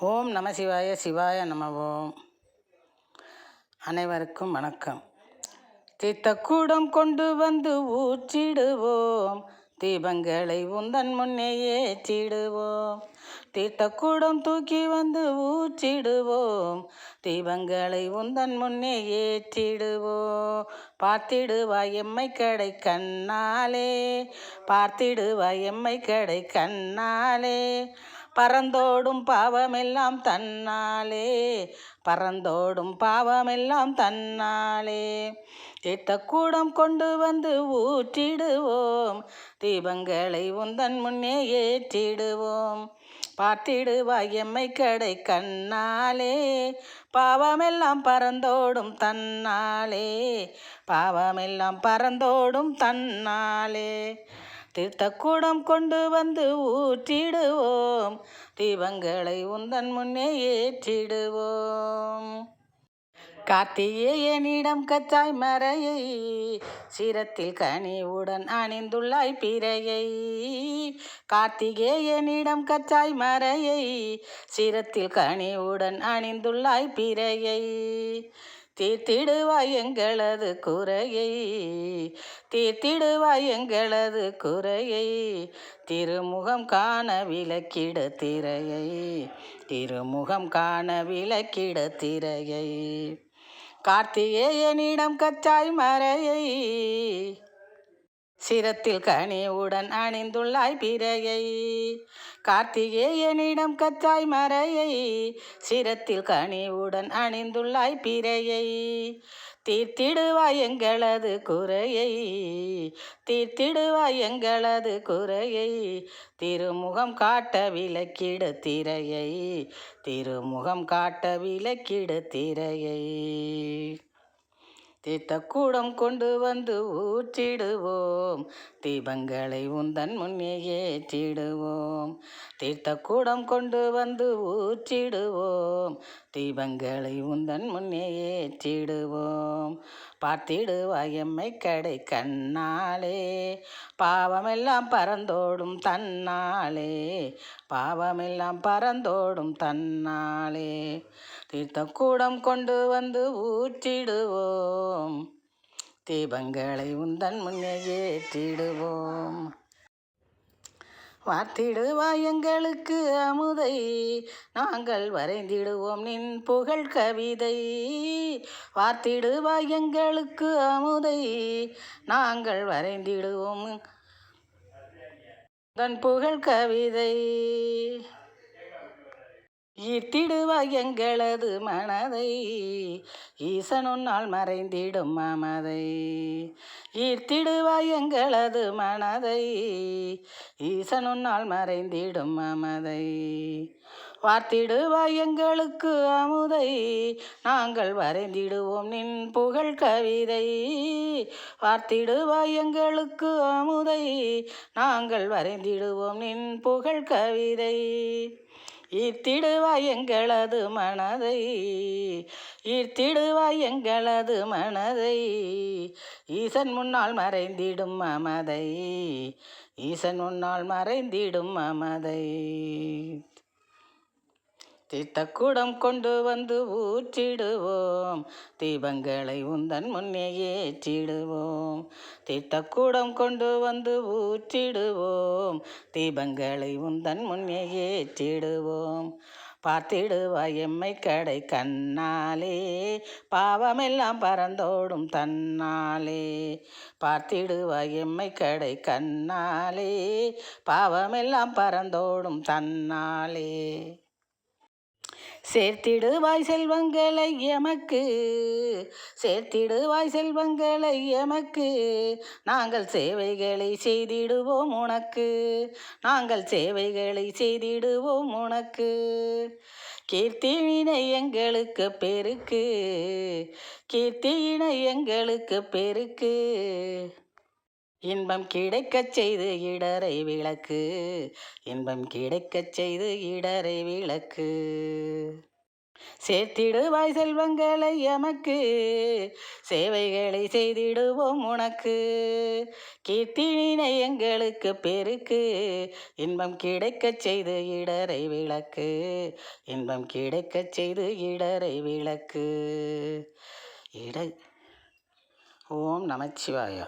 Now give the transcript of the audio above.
ஓம் நம சிவாய சிவாய நம ஓம் அனைவருக்கும் வணக்கம். தீர்த்தக்கூடம் கொண்டு வந்து ஊற்றிடுவோம். தீபங்களை உந்தன் முன்னே ஏற்றிடுவோம். தீர்த்தக்கூடம் தூக்கி வந்து ஊற்றிடுவோம். தீபங்களை உந்தன் முன்னே ஏற்றிடுவோம். பார்த்திடுவாய் எம்மை கடை கண்ணாலே. பார்த்திடுவாய் எம்மை கடை கண்ணாலே. பறந்தோடும் பாவமெல்லாம் தன்னாலே பறந்தோடும் பாவமெல்லாம் தன்னாலே. தீர்த்தக்கூடம் கொண்டு வந்து ஊற்றிடுவோம் தீபங்களை உந்தன் முன்னே ஏற்றிடுவோம். பார்த்திடுவாய் எம்மை கடை கண்ணாலே பாவமெல்லாம் பறந்தோடும் தன்னாலே பாவமெல்லாம் பறந்தோடும் தன்னாலே. தீர்த்தக்கூடம் கொண்டு வந்து ஊற்றிடுவோம். தீபங்களை உந்தன் முன்னே ஏற்றிடுவோம். கார்த்திகேயனிடம் கச்சாய் மறையை சிரத்தில் கனிவுடன் அணிந்துள்ளாய் பிறையை. கார்த்திகேயனிடம் கச்சாய் மறையை சிரத்தில் கனிவுடன் அணிந்துள்ளாய் பிறையை. தீர்த்திடுவாய் எங்களது குறையை தீர்த்திடுவாய் எங்களது குறையை திருமுகம் காண விளக்கிட திரையை திருமுகம் காண விளக்கிட திரையை. கார்த்திகேயனிடம் கச்சாய் மறையை சிரத்தில் கனிவுடன் அணிந்துள்ளாய் பிறையை. கார்த்திகேயனிடம் கச்சாய் மறையை. சிரத்தில் கனிவுடன் அணிந்துள்ளாய் பிறையை. தீர்த்திடுவாய் எங்களது குறையை. தீர்த்திடுவாய் எங்களது குறையை. திருமுகம் காட்ட விளக்கிட திரையை. திருமுகம் காட்ட விளக்கிட திரையை. தீர்த்தக்கூடம் கொண்டு வந்து ஊற்றிடுவோம். தீபங்களை உந்தன் முன்னே ஏற்றிடுவோம். தீர்த்தக்கூடம் கொண்டு வந்து ஊற்றிடுவோம். தீபங்களை உந்தன் முன்னே ஏற்றிடுவோம். பார்த்திடுவாய் எம்மை கடை கண்ணாலே. பாவமெல்லாம் பறந்தோடும் தன்னாலே. பாவமெல்லாம் பறந்தோடும் தன்னாலே. தீர்த்தக்கூடம் கொண்டு வந்து ஊற்றிடுவோம். தீபங்களை உந்தன் முன்னே ஏற்றிடுவோம். வார்த்திடுவாய் எங்களுக்கு அமுதை. நாங்கள் வரைந்திடுவோம் நின் புகழ் கவிதை. வார்த்திடுவாய் எங்களுக்கு அமுதை. நாங்கள் வரைந்திடுவோம் தன் புகழ் கவிதை. ஈர்த்திடுவாய் எங்களது மனதை. ஈசனுன்னால் மறைந்திடும் மமதை. ஈர்த்திடுவாய் எங்களது மனதை. ஈசனுன்னால் மறைந்திடும் மமதை. வார்த்திடுவாய் எங்களுக்கு அமுதை. நாங்கள் வரைந்திடுவோம் நின் புகழ் கவிதை. வார்த்திடுவாய் எங்களுக்கு அமுதை. நாங்கள் வரைந்திடுவோம் நின் புகழ் கவிதை. ஈர்த்திடுவாய் எங்களது மனதை ஈர்த்திடுவாய் எங்களது மனதை. ஈசன் முன்னால் மறைந்திடும் மமதை ஈசன் முன்னால் மறைந்திடும் மமதை. தீர்த்தக்கூடம் கொண்டு வந்து ஊற்றிடுவோம். தீபங்களை உந்தன் முன்னே ஏற்றிடுவோம். தீர்த்தக்கூடம் கொண்டு வந்து ஊற்றிடுவோம். தீபங்களை உந்தன் முன்னே ஏற்றிடுவோம். பார்த்திடுவாய் எம்மை கடை கண்ணாலே. பாவமெல்லாம் பறந்தோடும் தன்னாலே. பார்த்திடுவாய் எம்மை கடை கண்ணாலே. பாவமெல்லாம் பறந்தோடும் தன்னாலே. சேர்த்திடுவாய் செல்வங்களை எமக்கு. சேர்த்திடுவாய் செல்வங்களை எமக்கு. நாங்கள் சேவைகளை செய்திடுவோம் உனக்கு. நாங்கள் சேவைகளை செய்திடுவோம் உனக்கு. கீர்த்தியினை எங்களுக்கு பெருக்கு. கீர்த்தியினை எங்களுக்கு பெருக்கு. இன்பம் கிடைக்கச் செய்து இடரை விளக்கு. இன்பம் கிடைக்கச் செய்து இடரை விளக்கு. சேர்த்திடுவாய் செல்வங்களை எமக்கு. சேவைகளை செய்திடுவோம் உனக்கு. கீர்த்தினை எங்களுக்கு பெருக்கு. இன்பம் கிடைக்கச் செய்து இடரை விளக்கு. இன்பம் கிடைக்கச் செய்து இடரை விளக்கு. இட ஓம் நமச்சிவாயா.